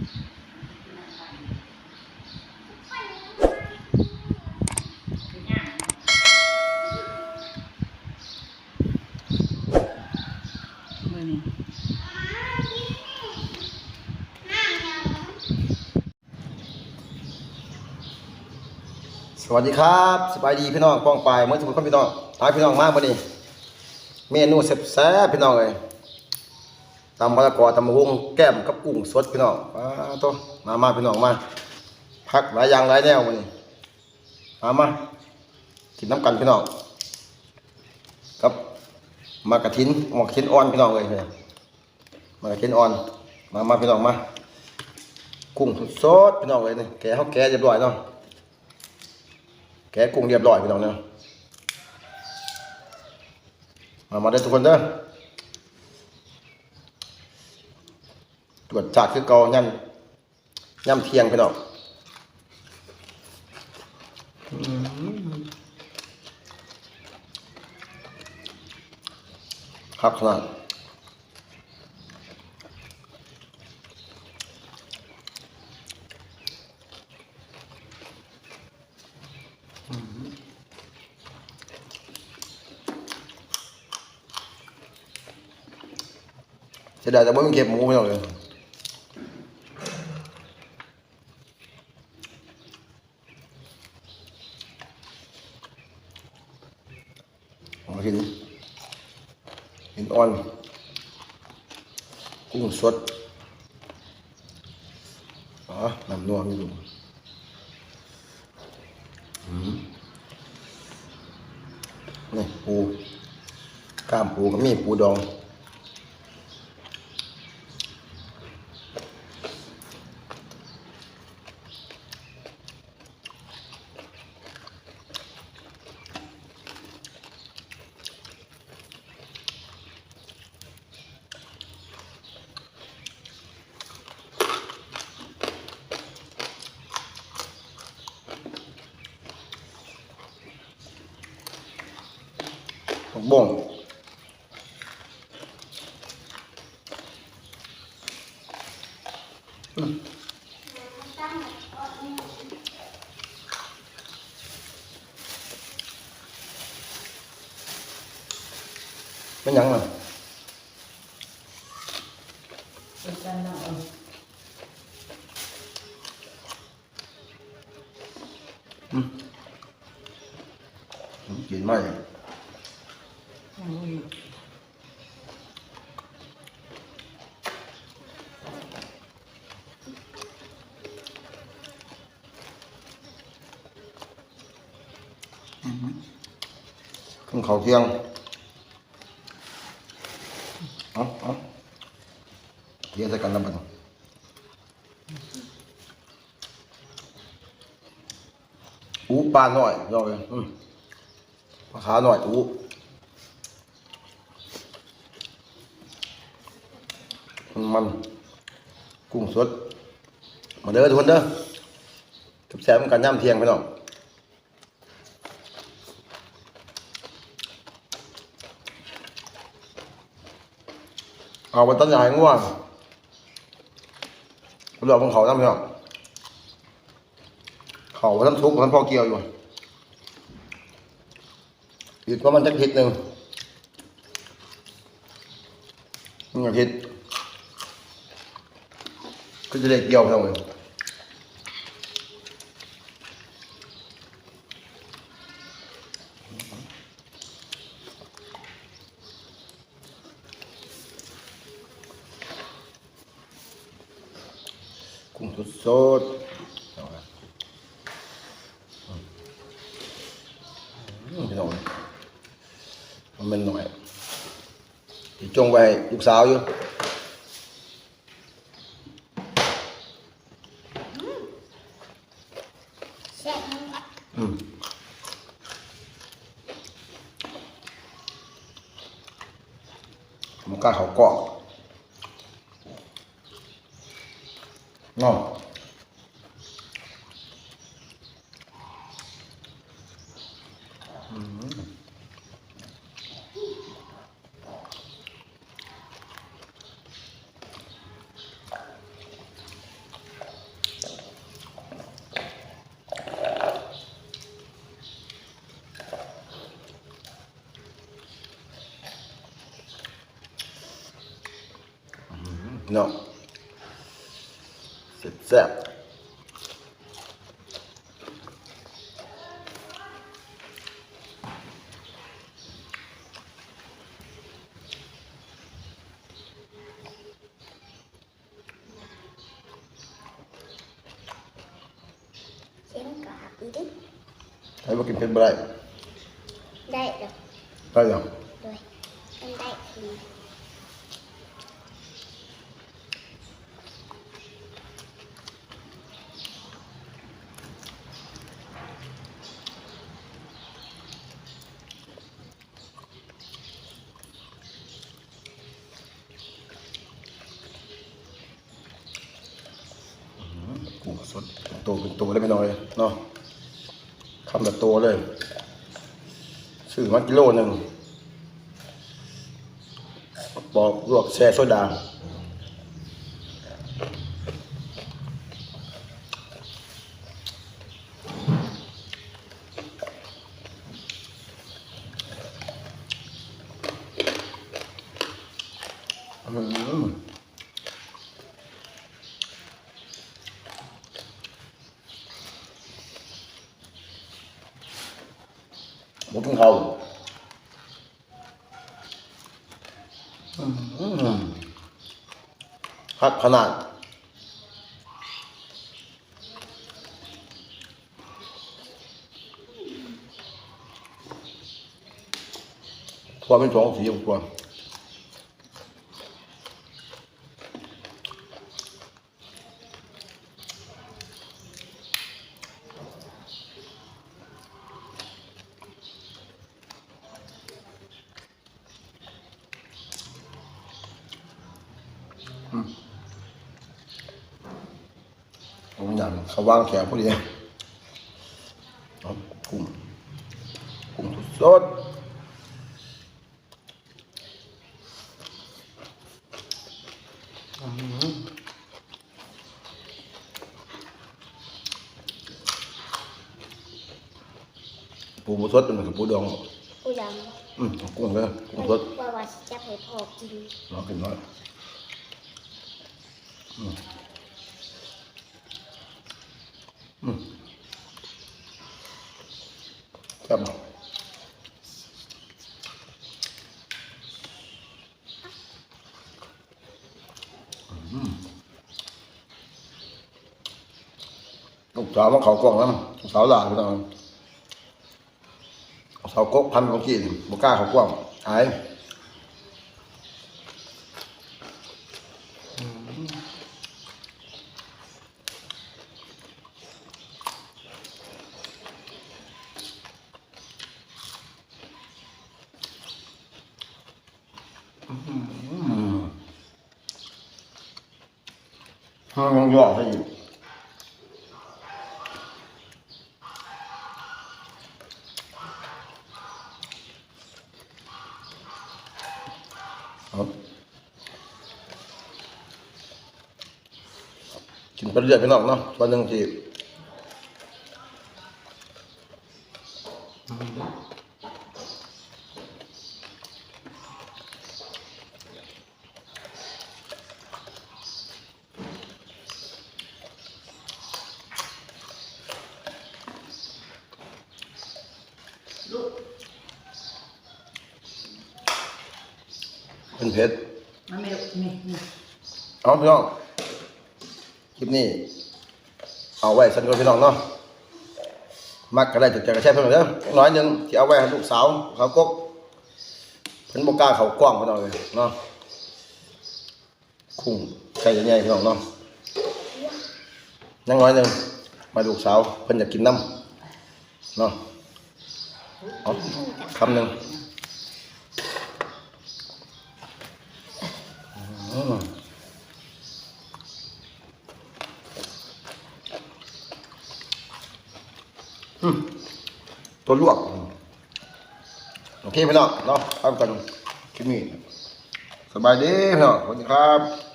สวัสดีครับสบายดีพี่น้องป้องปลายเมื่อทุกคนพี่น้องพาพี่น้องมากวันนี้เมนูแซ่บๆพี่น้องเลย ตำมะละกอตำมะฮุงแก้มกับกุ้งสดพี่น้องมาตัวมามาพี่น้องมาพักหลายอย่างหลายแนววันนี้มามากินน้ำกันพี่น้องครับมากระทินหมกระทินอ่อนพี่น้องเลยเนี่ยมากระทินอ่อน มามาพี่น้องมากุ้งสดพี่น้องเลยนี่แกะเขาแกะเรียบร้อยเนาะแกะกุ้งเรียบร้อยพี่น้องเนาะมามาได้ทุกคนเด้อ ตรวจจัดคือเก่าย่ำย่ำเทียงพี่น้องครับขนาดเสียดายแต่ว่ามันเก็บหมูพี่น้องเลยเอา หินหินอ่อนกุ้งสดอ๋อน้ำนวมอยู่นี่ปูกล้ามปูก็มีปูดอง ผักบ่งอืมเป็น ขึ้นเขาเที่ยงเอาเอาเที่ยงใส่กันแล้วบัดนี้อูปลาหน่อยเราเลยอืมปลาขาหน่อยอู้ มันมันกุ้งสด มาเด้อทุกคนเด้อกับแซมกันย่ำเทียงไปน้องเอาไปต้นใหญ่ง่วงเราลองเขาทำไหมครับเขาว่าท่านทุกข์ท่านพ่อเกี่ยวอยู่อีกประมาณจักทิศหนึ่งหนึ่งอาทิตย์ ก็จะได้เกี่ยวเท่าไหร่กุ้งสดสดๆเอาละอืมพี่น้องมันเป็นหน่อยที่จงไว้ลูกสาวอยู่ มันกล้าเขาเกาะเนาะ พี่น้องแซ่บๆเช่นกับอีดิให้มากินเผ็ดบ่ได้ได้ดอกได้ยังด้วยมันได้ คือกุ้งสดโตเป็นตัวได้ไม่น้อยเนาะคำแบบตัวเลยซื้อมากิโลหนึ่งบอกลวกแช่โซดาอืม หมูทุ่งเขาอืมฮักขนาด ความเป็นสองสีของตัว ผมอย่างเขาวางแขนพอดีเอากุ้งกุ้งสดปูสดเป็นเหมือนกับปูดองผู้ดอืมเอากุ้งเลยำกุ้งสดว่าว่าจะให้พ่อกินน้องกินน้อย อืมอืมแซ่บเนาะอืมลูกสาวมาเขากล่องแล้วลูกสาว หลานไปตอนสาวกกพันเมื่อกี้นี่บ่กล้าเขากว้างยห้างย่อให้อยู่ครับกินไปเรื่อยไปนอกเนาะวันหนึ่งที เป็นเพชรมันไม่นี่นี่เอาพี่น้องคลิปนี้ เอาไว้สันกับพี่น้องเนาะมักก็ได้จากกระแช่เพิ่มเด้อน้อยหนึงที่เอาไว้ให้ลูกสาวเขากกเพิ่นบ่กล้าเขากว้างพี่น้องเลยเนาะคุ้งไก่ใหญ่ๆพี่น้องเนาะยังน้อยหนึงมาลูกสาวเพิ่นอยากกินน้ำเนาะเอาคำหนึ่ง ตัวลวก โอเคพี่น้องเนาะเอากันคลิปนี้สบายดีพี่น้องสวัสดีครับ